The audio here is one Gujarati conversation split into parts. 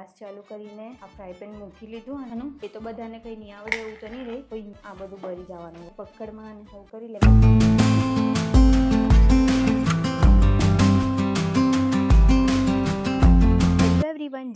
ગેસ ચાલુ કરીને આ ફ્રાય પેન મૂકી લીધું આનું. એ તો બધાને કંઈ નહીં આવડે એવું તો નહીં રહે આ બધું બળી જવાનું પકડમાં અને સૌ કરી લે.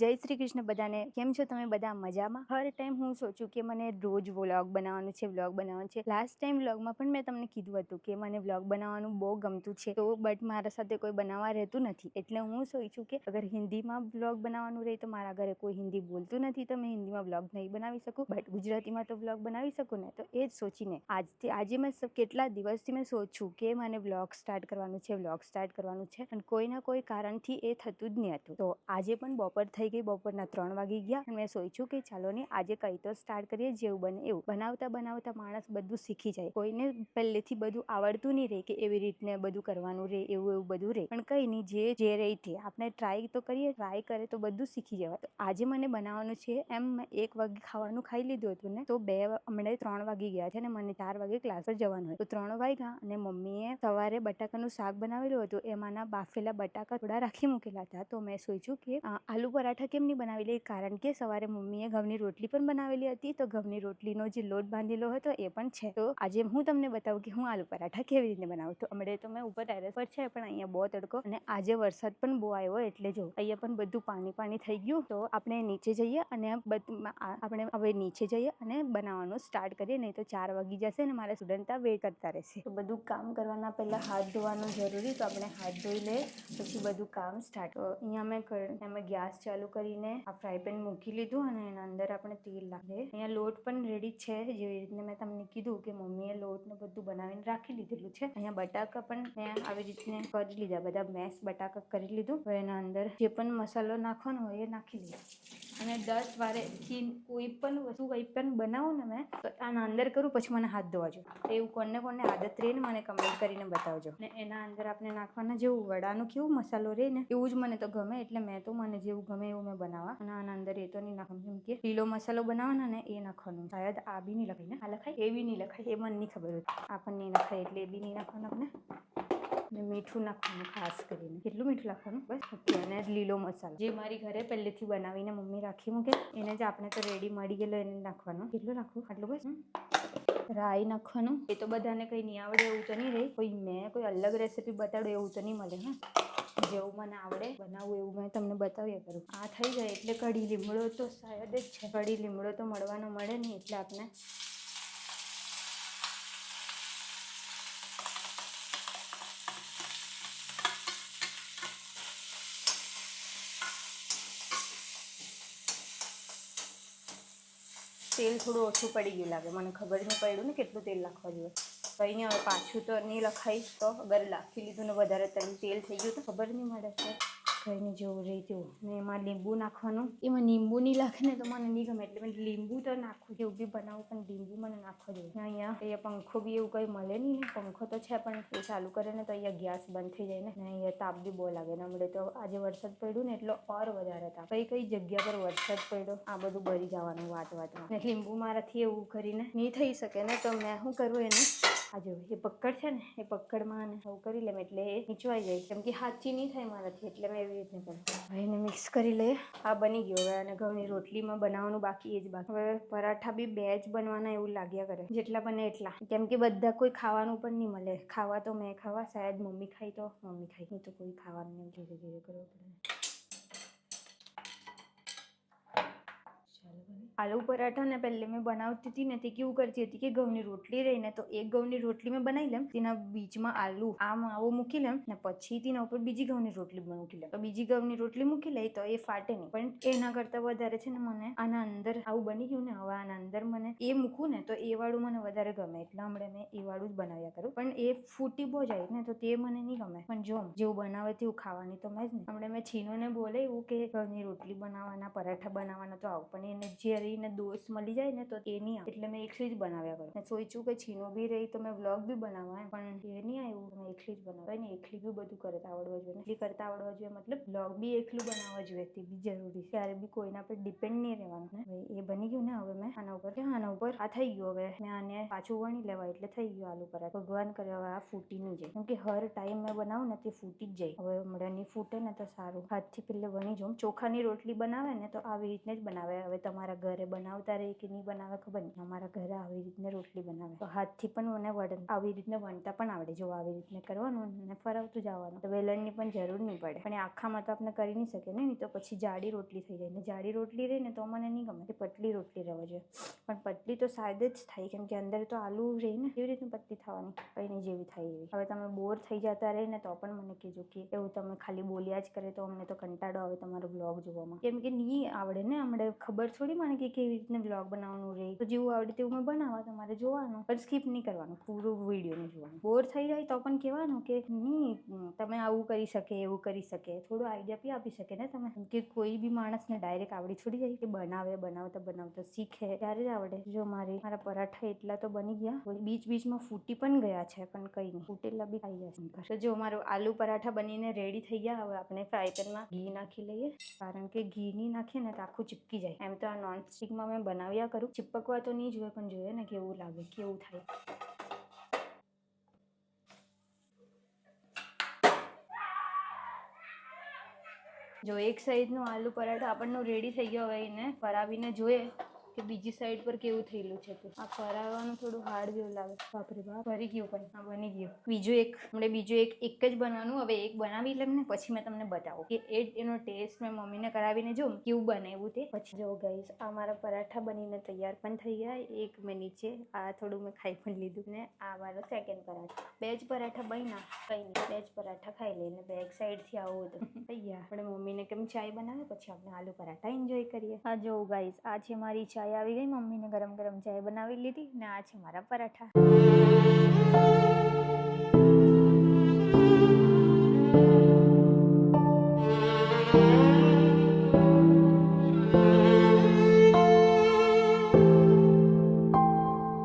જય શ્રી કૃષ્ણ બધાને. કેમ છો તમે બધા? મજામાં? હર ટાઈમ હું સોચું કે મને રોજ વ્લોગ બનાવવાનું છે, વ્લોગ બનાવવાનું છે. લાસ્ટ ટાઈમ વ્લોગમાં પણ મેં તમને કીધું હતું કે મને વ્લોગ બનાવવાનું બહુ ગમતું છે. તો બટ મારા સાથે કોઈ બનાવવા રહેતું નથી. એટલે હું સોચું કે અગર હિન્દીમાં વ્લોગ બનાવવાનું રહે તો મારા ઘરે કોઈ હિન્દી બોલતું નથી તો મેં હિન્દીમાં વ્લોગ નહીં બનાવી શકું. બટ ગુજરાતીમાં તો વ્લોગ બનાવી શકું ને તો એ જ સોચીને આજથી, આજે મેં કેટલા દિવસથી મેં સોચું કે મને વ્લોગ સ્ટાર્ટ કરવાનું છે, વ્લોગ સ્ટાર્ટ કરવાનું છે. અને કોઈના કોઈ કારણથી એ થતું જ નહીં હતું. તો આજે પણ બપોર થઈ ગઈ, બપોરના ત્રણ વાગી ગયા. અને મેં સોચ્યું કે ચાલો ને આજે કંઈ તો સ્ટાર્ટ કરીએ, જેવું બને એવું. બનાવતા બનાવતા માણસ બધું શીખી જાય. કોઈને પહેલેથી બધું આવડતું નહીં રહે કે એવી રીતને બધું કરવાનું રહે, એવું એવું બધું રહે. પણ કંઈ નહીં, જે જે રહી તે. આપણે ટ્રાય તો કરીએ ટ્રાય કરે તો બધું શીખી જવાય. તો આજે મને બનાવવાનું છે, એમ મેં એક વાગે ખાવાનું ખાઈ લીધું હતું ને, તો બે હમણાં ત્રણ વાગી ગયા છે ને, મને ચાર વાગે ક્લાસ પર જવાનું હોય. તો ત્રણ વાગ્યા અને મમ્મીએ સવારે બટાકાનું શાક બનાવેલું હતું. એમાંના બાફેલા બટાકા થોડા રાખી મૂકેલા હતા. તો મેં સોચ્યું કે આલુ પરાઠા કેમ નહીં બનાવેલી? કારણ કે સવારે મમ્મીએ ઘઉંની રોટલી પણ બનાવેલી હતી, તો ઘઉંની રોટલીનો જે લોટ બાંધેલો હતો એ પણ છે. તો આજે હું તમને બતાવું કે હું આલુ પરાઠા કેવી રીતે બનાવું. તો હમણાં તો મેં ઉપર ટેરેસ પર છે, પણ અહીંયા બહુ તડકો અને આજે વરસાદ પણ બહુ આવ્યો એટલે જો, અહીંયા પણ બધું પાણી પાણી થઈ ગયું. તો આપણે નીચે જઈએ અને આપણે હવે નીચે જઈએ અને બનાવવાનું સ્ટાર્ટ કરીએ, નહીં તો ચાર વાગી જશે અને મારા સ્ટુડન્ટ વેટ કરતા રહેશે. તો બધું કામ કરવાના પહેલાં હાથ ધોવાનું જરૂરી, તો આપણે હાથ ધોઈ લઈએ, પછી બધું કામ સ્ટાર્ટ અહીંયા મેં કર્યું અમે ગેસ ચાલુ કરીને આ ફ્રાય પેન મૂકી લીધું અને એના અંદર આપણે તેલ લાગે અહીંયા લોટ પણ રેડી છે. જેવી રીતને મેં તમને કીધું કે મમ્મીએ લોટને બધું બનાવીને રાખી લીધેલું છે. અહીંયા બટાકા પણ મેં આવી રીતને કરી લીધા. બધા મેસ બટાકા કરી લીધું. હવે એના અંદર જે પણ મસાલો નાખવાનો હોય એ નાખી લીધો અને દસ વારેથી કોઈ પણ વસ્તુ કંઈ પણ બનાવું ને મેં, તો આના અંદર કરું, પછી મને હાથ ધોવાજો એવું કોને કોને આદત રહે ને મને કમેન્ટ કરીને બતાવજો. ને એના અંદર આપણે નાખવાના જેવું વડાનું કેવું મસાલો રહે ને, એવું જ મને તો ગમે. એટલે મેં તો મને જેવું ગમે એવું મેં બનાવવા અને આના અંદર એ તો નહીં નાખવાનું, કેમ કે લીલો મસાલો બનાવવાનો ને એ નાખવાનું. શાયદ આ બી નહીં લખાય ને? આ લખાય? એ બી નહીં લખાય. એ મને નહીં ખબર હોય. આપણને લખાય એટલે એ બી નહીં નાખવાનું આપણે. ને મીઠું નાખવાનું ખાસ કરીને. કેટલું મીઠું નાખવાનું? બસ. ઓકે, અને લીલો મસાલો. જે મારી ઘરે પહેલેથી બનાવીને મમ્મી રાખી મૂકે, એને જ આપણે તો રેડી મળી ગયેલો એને નાખવાનું. કેટલું નાખવું? આટલું બસ? રાઈ નાખવાનું. એ તો બધાને કંઈ નહીં આવડે એવું તો નહીં રહે. કોઈ મેં કોઈ અલગ રેસીપી બતાડું એવું તો નહીં મળે, હા. જેવું મને આવડે બનાવવું એવું મેં તમને બતાવ્યા કરું આ થઈ જાય એટલે કઢી લીમડો તો શાયદ જ છે. કઢી લીમડો તો મળવાનો મળે નહીં એટલે આપણે તેલ થોડું ઓછું પડી ગયું લાગે. મને ખબર નહીં પડ્યું ને કેટલું તેલ નાખવા જોઈએ કંઈ હવે પાછું તો નહીં લખાઈશ તો. અગર લાખી લીધું ને વધારે તને તેલ થઈ ગયું તો ખબર નહીં મળે છે. કંઈ જેવું રહી તેવું ને એમાં લીંબુ નાખવાનું. એમાં લીંબુ નહીં લાગે ને તો મને નહીં ગમે. એટલે મેં લીંબુ તો નાખું જેવું બી બનાવું, પણ લીંબુ મને નાખવા જોઈએ અહીંયા અહીંયા પંખો બી એવું કંઈ મળે નહીં પંખો તો છે, પણ એ ચાલુ કરે ને તો અહીંયા ગેસ બંધ થઈ જાય ને. અહીંયા તાપ બી બહુ લાગે. ને હમણાં તો આજે વરસાદ પડ્યો ને એટલો ઓર વધારે તાપ. કઈ કઈ જગ્યા પર વરસાદ પડ્યો, આ બધું બળી જવાનું વાત વાતમાં. ને લીંબુ મારાથી એવું કરીને નહીં થઈ શકે ને તો મેં શું કરું એને? આ જો, એ પક્કડ છે ને, એ પકડમાં આવું કરી લેમ એટલે એ નીચવાઈ જાય. કેમ કે હાથથી નહીં થાય મારાથી, એટલે મેં એવી રીતને કરું એને મિક્સ કરી લે આ બની ગયો હવે અને ઘઉંની રોટલીમાં બનાવવાનું બાકી, એ જ બાકી. હવે પરાઠા બી બે જ બનવાના એવું લાગ્યા કરે. જેટલા બને એટલા. કેમ કે બધા કોઈ ખાવાનું પણ નહીં મળે. ખાવા તો મેં ખાવા, શાયદ મમ્મી ખાઈ તો મમ્મી ખાઈ નહીં તો કોઈ ખાવાનું નહીં, ધીરે ધીરે કરવું પડે. આલુ પરાઠા ને પહેલે મેં બનાવતી હતી ને તે કેવું કરતી હતી કે ઘઉંની રોટલી રહીને તો એક ઘઉંની રોટલી મેં બનાવી લેમ તેના બીચમાં આલુ આ માવો મૂકી લેમ ને પછી તેના ઉપર બીજી ઘઉંની રોટલી મૂકી લેમ તો બીજી ઘઉંની રોટલી મૂકી લઈ તો એ ફાટે નહીં પણ એના કરતાં વધારે છે ને મને આના અંદર આવું બની ગયું ને હવે આના અંદર મને એ મૂકું ને તો એ વાળું મને વધારે ગમે એટલે હમણાં મેં એ વાળું જ બનાવ્યા કરું પણ એ ફૂટી બહુ જાય ને તો તે મને નહીં ગમે પણ જો જેવું બનાવે તેવું ખાવાની તો મેં જ ને હમણાં મેં છીનોને બોલે એવું કે ઘરની રોટલી બનાવવાના પરાઠા બનાવવાના તો આવું પણ એને જ્યારે કરીને દોસ્ત મળી જાય ને તો એ નહીં આવે. એટલે મેં એકલી જ બનાવ્યા કરું. સોચ્યું કે છીનું બી રહી તો મેં વ્લોગ બી બનાવવા પણ એ નહીં આવ્યું. મેં એકલી જ બનાવાય. ને એકલી બી બધું કરતા આવડવા જોઈએ એટલી કરતા આવડવા જોઈએ મતલબ વ્લોગ બી એકલું બનાવવા જોઈએ તે બી જરૂરી છે. ત્યારે બી કોઈના પર ડિપેન્ડ નહીં રહેવાનું એ બની ગયું ને હવે મેં આના ઉપર. આના ઉપર? આ થઈ ગયું હવે. મેં આને પાછું વણી લેવા એટલે થઈ ગયું આલુ પરાઠા. ભગવાન કરે હવે આ ફૂટી નહીં જાય. કેમ કે હર ટાઈમ મેં બનાવું ને તે ફૂટી જ જાય. હવે હમણાં નહીં ફૂટે ને તો સારું. હાથથી પેલે વણી જોઉં. ચોખાની રોટલી બનાવે ને તો આવી રીતને જ બનાવે. હવે તમારા ઘરે બનાવતા રહે કે નહીં બનાવે ખબર નહીં. અમારા ઘરે આવી રીતને રોટલી બનાવે. તો હાથથી પણ મને વણ આવી રીતને વણતા પણ આવડે જો આવી રીતને કરવાનું અને ફરાવતું જવાનું. તો વેલણની પણ જરૂર નહીં પડે. પણ આખામાં તો આપણે કરી નહીં શકીએ નહીં તો પછી જાડી રોટલી થઈ જાય. ને જાડી રોટલી રહે ને તો મને નહીં ગમે કે પટલી રોટલી રહેવા જોઈએ. પણ પટલી તો શાયદ જ થાય, કેમ કે અંદર તો આલુ રહે ને, એવી રીતની પતલી થવાની. કંઈ જેવી થાય એવી. હવે તમે બોર થઈ જતા રહે ને તો પણ મને કહેજો કે એવું તમે ખાલી બોલ્યા જ કરે તો અમને તો કંટાળો આવે તમારો બ્લોગ જોવામાં. કેમ કે નહીં આવડે ને, હમણાં ખબર થોડી મને કે કેવી રીતને બ્લોગ બનાવવાનું રહે? તો જેવું આવડે તેવું મેં બનાવવા તમારે જોવાનું. પણ સ્કીપ નહીં કરવાનું, પૂરું વીડિયો નહીં જોવાનું. બોર થઈ જાય તો પણ કહેવાનું કે નહીં, તમે આવું કરી શકે, એવું કરી શકે. થોડું આઈડિયા બી આપી શકે ને તમે. કે કોઈ બી માણસને ડાયરેક્ટ આવડી થોડી જાય કે બનાવે, બનાવતા બનાવતા શીખે. ત્યારે જ આવડે. જો મારે, મારા પરાઠા એટલા તો બની ગયા. બીચ બીચમાં ફૂટી પણ ગયા છે, પણ કંઈ નહીં. ફૂટેલા બી ખાઈ જશે તો જો મારું આલુ પરાઠા બનીને રેડી થઈ ગયા, હવે આપણે ફ્રાય પેનમાં ઘી નાખી લઈએ. કારણ કે ઘી નહીં નાખીએ ને તો આખું ચીપકી જાય. એમ તો આ નોન સ્ટિકમાં મેં બનાવ્યા કરું. ચીપકવા તો નહીં જોઈએ પણ જોઈએ ને કેવું લાગે, કેવું થાય. જો એક સાઈઝનું આલુ પરાઠા આપણનું રેડી થઈ ગયો હવે એને ફરાવીને જોઈએ. કે બીજી સાઈડ પર કેવું થયેલું છે તે? આ ફરાવવાનું થોડું હાર્ડ જેવું લાગે. બાપરે બાપ. ભરી ગયું પણ હા, બની ગયું. બીજું એક, હમણે બીજું એક એક જ બનાવવાનું. હવે એક બનાવી લઉં ને, પછી મેં તમને બતાવું. કે એ એનો ટેસ્ટ મેં મમ્મીને કરાવીને જોઉં કેવું એવું તે. પછી જો ગઈશ આ મારા પરાઠા બનીને તૈયાર પણ થઈ ગયા. એક મેં નીચે, આ થોડું મેં ખાઈ પણ લીધું ને, આ મારો સેકન્ડ પરાઠા. બે જ પરાઠા બન્યા. કંઈ નહીં બે જ પરાઠા ખાઈ લઈને બેક સાઈડથી આવું હતું ગયા. આપણે મમ્મીને કેમ ચાય બનાવે, પછી આપણે આલુ પરાઠા એન્જોય કરીએ. આ જો ગાઈસ આ છે મારી ચાય આવી ગઈ મમ્મીને ગરમ ગરમ ચાય બનાવી લીધી ને આ છે મારા પરાઠા.